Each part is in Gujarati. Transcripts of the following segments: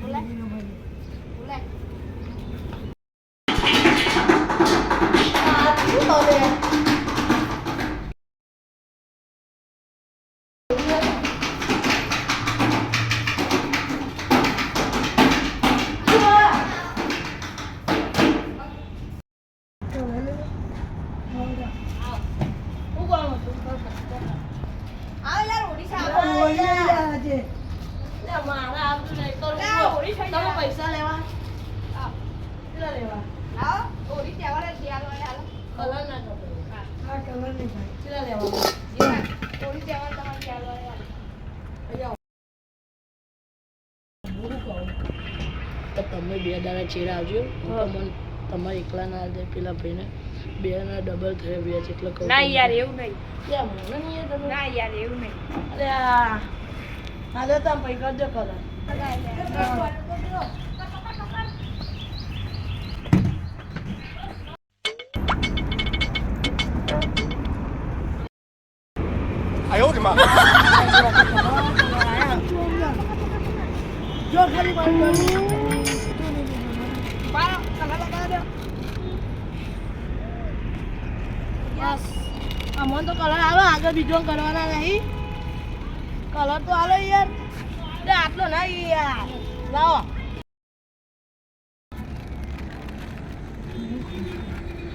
不累不累 પૈસા લેવા? કેટલા જ. કલર ના હા, કલર નહીં ભાઈ. કેટલા તમારે તો તમે બે દાડા ચેરા આવજો. હું તમને તમારે એકલા ના દે પેલા ભાઈને બે ના ડબલ થયા બે છે કહું ના યાર એવું નહીં. કેમ? મને નહીં યાર તમે ના યાર એવું નહીં. અરે હા તો તમે પૈસા કરજો કલર જો ખાલી મારી બારો, કલર લગાવી દો. બસ અમને તો કલર આલો આગળ બીજો કરવાના નહીં કલર તો આલો યાર લે આટલો નહીં યાર લાવો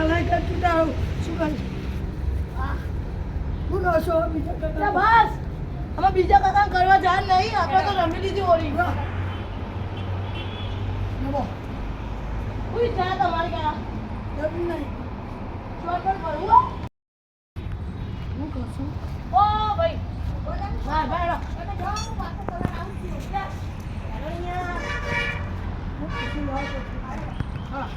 નથી આ પે, શું હે, પે, હે, બીજા જલ્દી. બસ અમે બીજા કાકા કરવા જાન નહીં આપણે તો રમી લીધી હોળી કોઈ જા તમારી નહીં શોર્ટ પર કરવું હું કરશું ઓ ભાઈ હા બાય હા.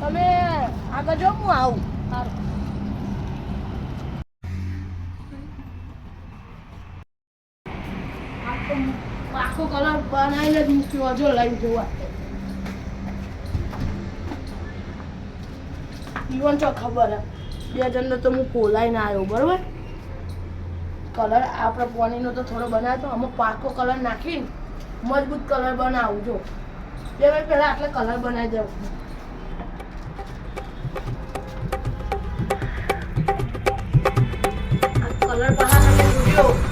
તમે આગળ જો હું આવું. આખો કલર બનાવીને જ મૂક્યો જો લઈ જોવા. ઈવન છો ખબર બે જણનો તો હું કોલાઈને આવ્યો બરોબર? કલર આપણે પાણીનો તો થોડો બનાવ્યો અમુક પાકો કલર નાખીને મજબૂત કલર બનાવું, જો. બે ભાઈ પહેલાં આટલા કલર બનાવી દઉં કલર બહાર જોયો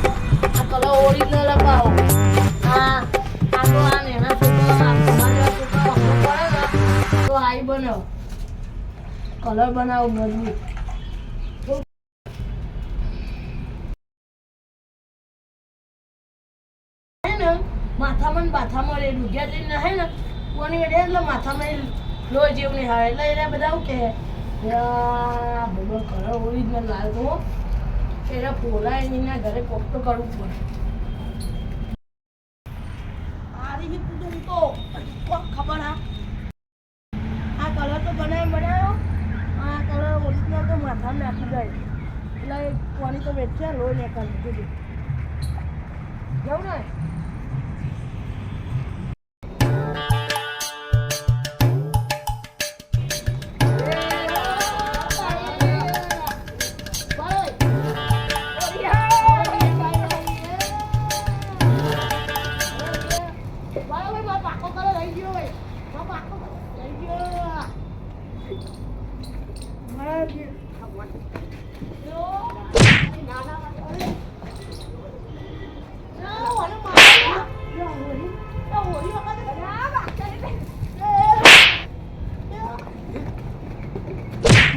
ઓરિજિનલ અપાવો. માથામાં ને બાથામાં રે રૂગ્યા જઈને હે ને, કોની વેડે? એટલે માથામાં લોહી જેવું નહીં આવે. એટલે એને બધા કે કહે? યા બધો કલર ઓરિજિનલ લાલ તો. એને પોલા એના ઘરે કોક તો કરવું પડે આરી બી તું તો કોક ખબર હા આ કલર તો બનાવી બનાવ્યો આ કલર ઓરિજિનલ તો માથામાં નાખી જાય એટલે એ તો દીધું જવું ને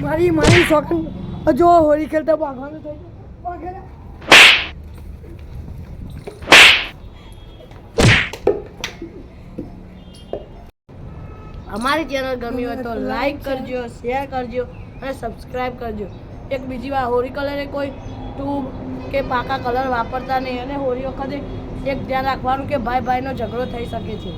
મારી મારી શોખ જો હોળી ખેલતા ભાગવાનું થઈ ગયું. અમારી ચેનલ ગમી હોય તો લાઈક કરજો. શેર કરજો અને સબસ્ક્રાઈબ કરજો. એક બીજી વાર હોળી કલરે કોઈ ટ્યુબ કે પાકા કલર વાપરતા નહીં અને હોળી વખતે એક ધ્યાન રાખવાનું કે ભાઈ ભાઈનો ઝઘડો થઈ શકે છે.